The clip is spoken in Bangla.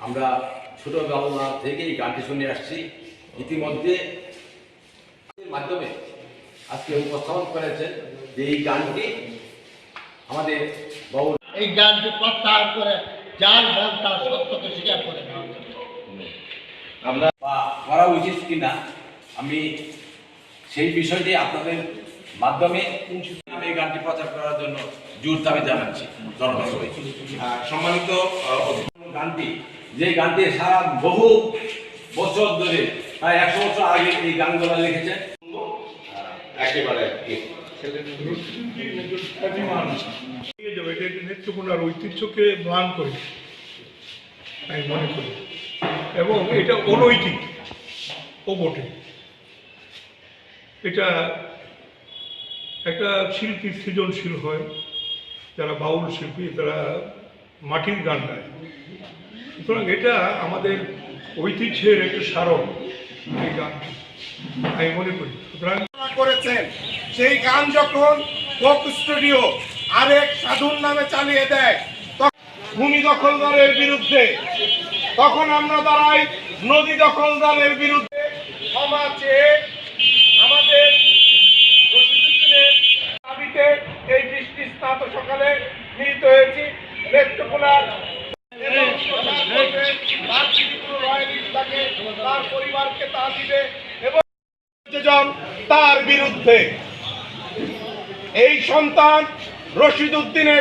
আমরা ছোটবেলা থেকেই গানটি শুনে আসছি। ইতিমধ্যে মাধ্যমে আজকে উপস্থাপন করেছেন যে এই গানটি আমাদের বাবু এই জ্ঞানকে প্রত্যাহার করে যার ভুল তার সত্যকে স্বীকার করে আমরা বা করা উচিত কিনা আমি সেই বিষয়টি আপনাদের মাধ্যমে আমি এই গানটি প্রচার করার জন্য জোর দাবি জানাচ্ছি। জনগণকে আহ, সম্মানিত গানটি যে গানটি সারা বহু বছর ধরে প্রায় একশো বছর আগে এই গানগুলো লিখেছেন একেবারে নেত্রকোনার ঐতিহ্যকে ম্লান করে আমি মনে করি। এবং এটা অনৈতিক ও বটে। এটা একটা শিল্পী সৃজনশীল হয় যারা বাউল শিল্পী তারা মাটির গান গায়। সুতরাং এটা আমাদের ঐতিহ্যের একটা স্মারক, এই গানটি আমি মনে করি। সুতরাং করেছেন, সেই গান যখন কোক স্টুডিও আরেক সাধুর নামে চালিয়ে দেয় ভূমি দখলদারের বিরুদ্ধে, তখন আমরা দাঁড়াই নদী দখলদারের বিরুদ্ধে। ক্ষমা আমাদের দাবিতে এই বৃষ্টি স্নাত সকালে মিলিত হয়েছি নেত্রকোনার এবং প্রচার করবেন তার ত্রিপুরা তাকে তার পরিবারকে তা দিবে এবং তার বিরুদ্ধে। এই সন্তান রশিদ উদ্দিনের